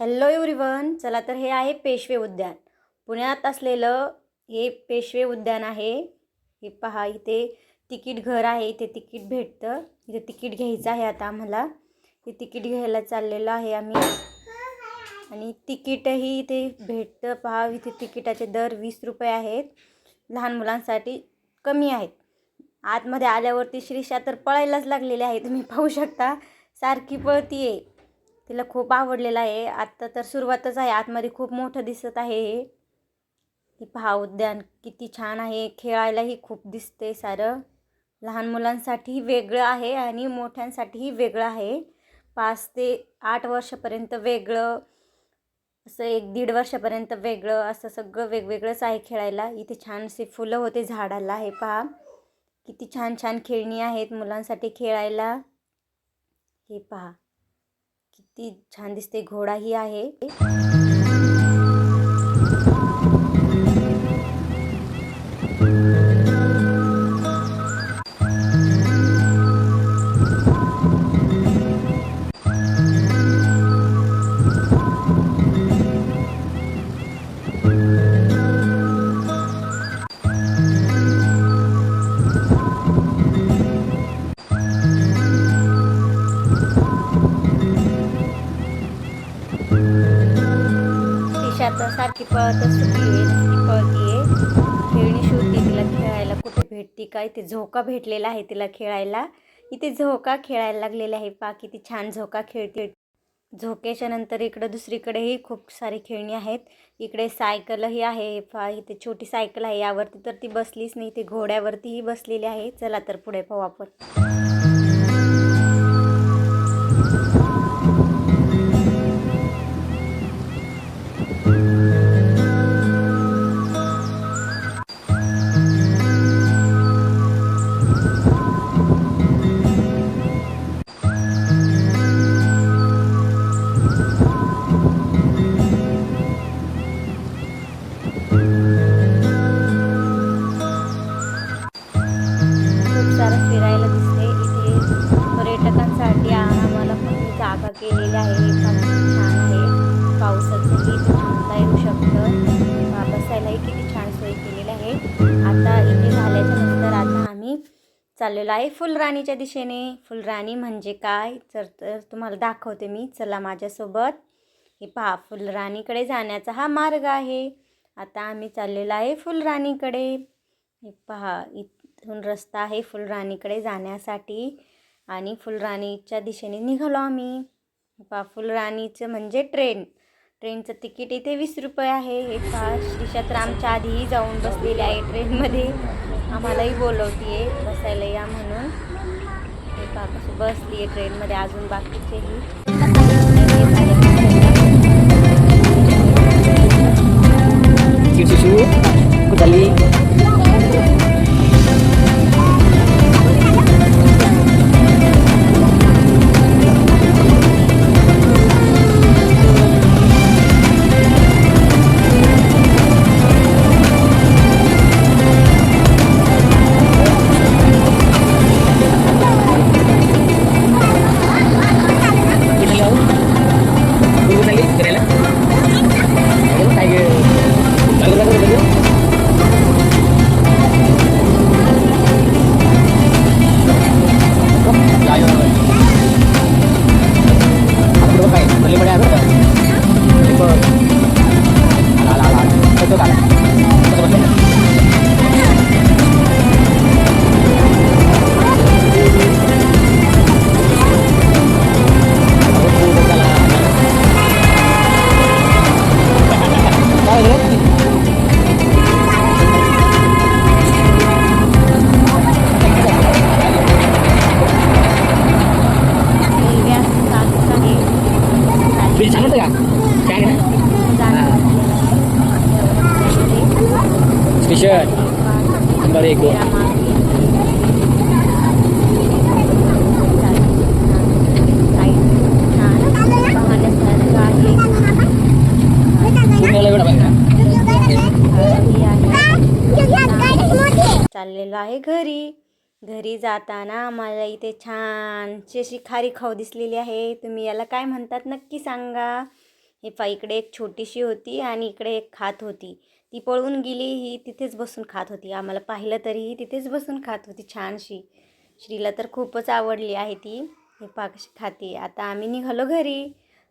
Hello everyone चला तर हे आहे पेशवे उद्यान. पुण्यात असलेलं हे पेशवे उद्यान आहे. हे पहा इथे तिकीट घर आहे. इथे तिकीट भेटतं. इथे तिकीट घ्यायचं आहे आता आम्हाला. हे तिकीट घ्यायला चाललेलं आहे आम्ही. आणि तिकीटही इथे भेटतं. पहा इथे तिकिटाचे दर वीस रुपये आहेत. लहान मुलांसाठी कमी आहेत. आतमध्ये आल्यावरती श्रीषा तर पळायलाच लागलेली आहे. तुम्ही पाहू शकता. सारखी पळती आहे तिला खूप आवडलेलं आहे. आत्ता तर सुरुवातच आहे. आतमध्ये खूप मोठं दिसत आहे हे. पहा उद्यान किती छान आहे. खेळायलाही खूप दिसते सारं. लहान मुलांसाठी वेगळं आहे आणि मोठ्यांसाठीही वेगळं आहे. पाच ते आठ वर्षापर्यंत वेगळं असं एक दीड वर्षापर्यंत वेगळं असं सगळं वेगवेगळंच आहे खेळायला. इथे छानसे फुलं होते झाडाला. हे पहा. किती छान छान खेळणी आहेत मुलांसाठी खेळायला. हे पहा. किती छान दिसते. घोडाही आहे. तिशात सारखी पळत सुटली पळतीये. खेळणी शिवती तिला खेळायला कुठे भेटती काय ते झोका भेटलेला आहे तिला खेळायला. इथे झोका खेळायला लागलेला आहे. पा किती छान झोका खेळते झोक्याच्या नंतर इकडं दुसरीकडेही खूप सारी खेळणी आहेत. इकडे सायकलही आहे. पा इथे छोटी सायकल आहे. यावरती तर ती बसलीच नाही. ते घोड्यावरतीही बसलेली आहे. चला तर पुढे पाहू आपण. केलेलं आहे. हे पण छान आहे. पावसाचं गीत म्हणता येऊ शकतं. बसायलाही किती छान सोय केलेली आहे. आता इथे झाल्याच्यानंतर आता आम्ही चाललेलो आहे फुलराणीच्या दिशेने. फुलराणी म्हणजे काय? तर तर तुम्हाला दाखवते मी. चला माझ्यासोबत. हे पहा फुलराणीकडे जाण्याचा हा मार्ग आहे. आता आम्ही चाललेलो आहे फुलराणीकडे. हे पहा इथून रस्ता आहे फुलराणीकडे जाण्यासाठी. आणि फुलराणीच्या दिशेने निघालो आम्ही. पहा फुलराणीचं म्हणजे ट्रेन ट्रेनचं तिकीट इथे वीस रुपये आहे. हे पहा श्रीषा तर आमच्या आधीही जाऊन बसलेली आहे ट्रेनमध्ये आम्हालाही बोलवती आहे बसायला या म्हणून. हे पहा बसली आहे ट्रेनमध्ये अजून बाकीचेही. susu kembali Whatever. Bisa sana tu kan? Kan? जाणं Station. Kembali ikut. Punya lewat apa? चाललेलो आहे घरी घरी जाताना आम्हाला इथे छानशी अशी खारी खाऊ दिसलेली आहे. तुम्ही याला काय म्हणतात नक्की सांगा. हे पा इकडे एक छोटीशी होती आणि इकडे एक खात होती. ती पळून गेली ही तिथेच बसून खात होती. आम्हाला पाहिलं तरी ही तिथेच बसून खात होती छानशी. श्रीला तर खूपच आवडली आहे ती. हे पा कशी खाते. आता आम्ही निघालो घरी.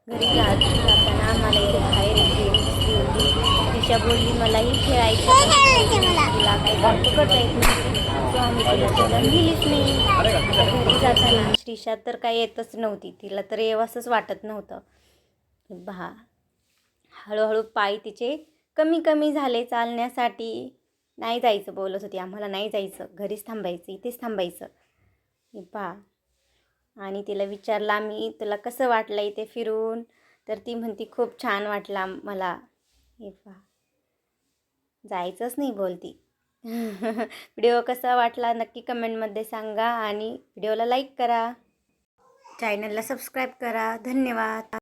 घरी जात जाताना आम्हाला इथे बाहेर दिसली होती. दिशा बोलली मलाही खेळायचं. तिला काही करता येत नाही सो आम्ही गेलीच नाही. घरी जाताना श्रीषा तर काही येतच नव्हती तिला तर येवासंच वाटत नव्हतं. बहा हळूहळू पाय तिचे कमी कमी झाले चालण्यासाठी नाही जायचं बोलत होती. आम्हाला नाही जायचं घरीच थांबायचं इथेच थांबायचं. हे पहा आणि तिला विचारलं आम्ही तुला कसं वाटलं इथे फिरून? तर ती म्हणती खूप छान वाटला मला. हे पहा जायचंच नाही बोलती. व्हिडिओ कसा वाटला नक्की कमेंटमध्ये सांगा आणि व्हिडिओला लाईक करा. चॅनलला सबस्क्राईब करा. धन्यवाद.